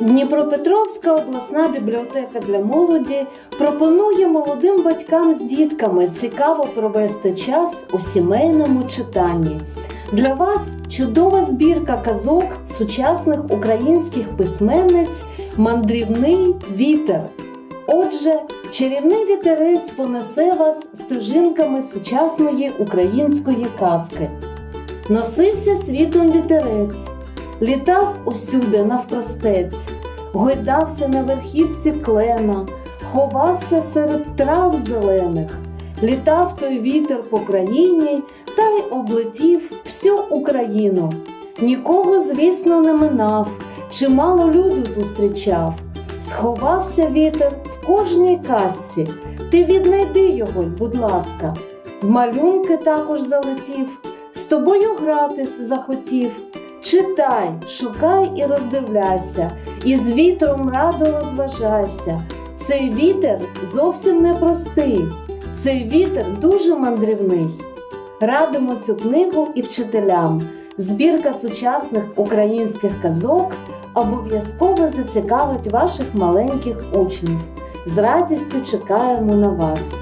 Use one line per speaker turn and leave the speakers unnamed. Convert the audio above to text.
Дніпропетровська обласна бібліотека для молоді пропонує молодим батькам з дітками цікаво провести час у сімейному читанні. Для вас чудова збірка казок сучасних українських письменниць Мандрівний вітер. Отже, чарівний вітерець понесе вас стежинками сучасної української казки. Носився світом вітерець, літав усюди навпростець, гойдався на верхівці клена, ховався серед трав зелених, літав той вітер по країні та й облетів всю Україну. Нікого, звісно, не минав, чимало люду зустрічав. Сховався вітер в кожній казці. Ти віднайди його, будь ласка. В малюнки також залетів, з тобою гратись захотів. Читай, шукай і роздивляйся, і з вітром радо розважайся. Цей вітер зовсім непростий, цей вітер дуже мандрівний. Радимо цю книгу і вчителям. Збірка сучасних українських казок обов'язково зацікавить ваших маленьких учнів. З радістю чекаємо на вас.